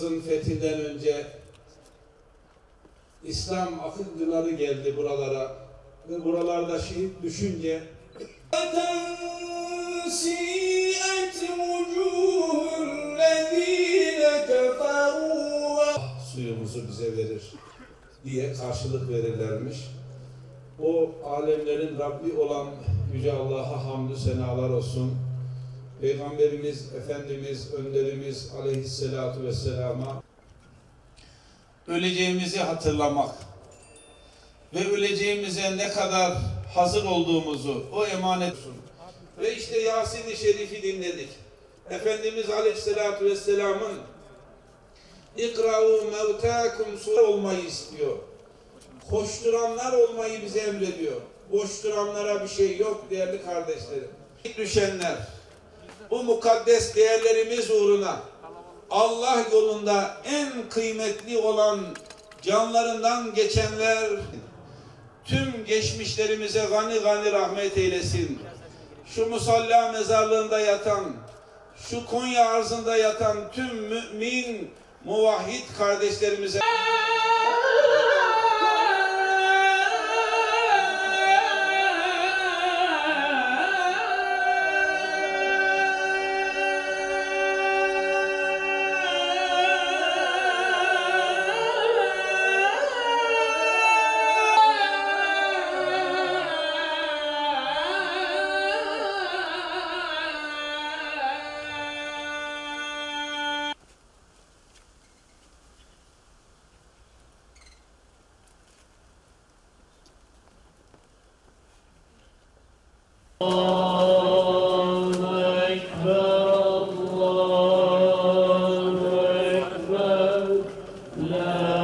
Mısır'ın fethinden önce İslam akılcıları geldi buralara ve buralarda şehit düşünce ah, suyumuzu bize verir diye karşılık verirlermiş. O alemlerin Rabbi olan Yüce Allah'a hamdü senalar olsun. Peygamberimiz, Efendimiz, Önderimiz aleyhissalatu vesselama öleceğimizi hatırlamak ve öleceğimize ne kadar hazır olduğumuzu o emanet olsun. Ve işte Yasin-i Şerif'i dinledik. Efendimiz Aleyhisselatü Vesselam'ın İkra'u mevtâkum sure olmayı istiyor. Koşturanlar olmayı bize emrediyor. Boş duranlara bir şey yok değerli kardeşlerim. Düşenler, bu mukaddes değerlerimiz uğruna Allah yolunda en kıymetli olan canlarından geçenler tüm geçmişlerimize gani gani rahmet eylesin. Şu musalla mezarlığında yatan, şu Konya arzında yatan tüm mümin, muvahhid kardeşlerimize Allah Allah, Allah.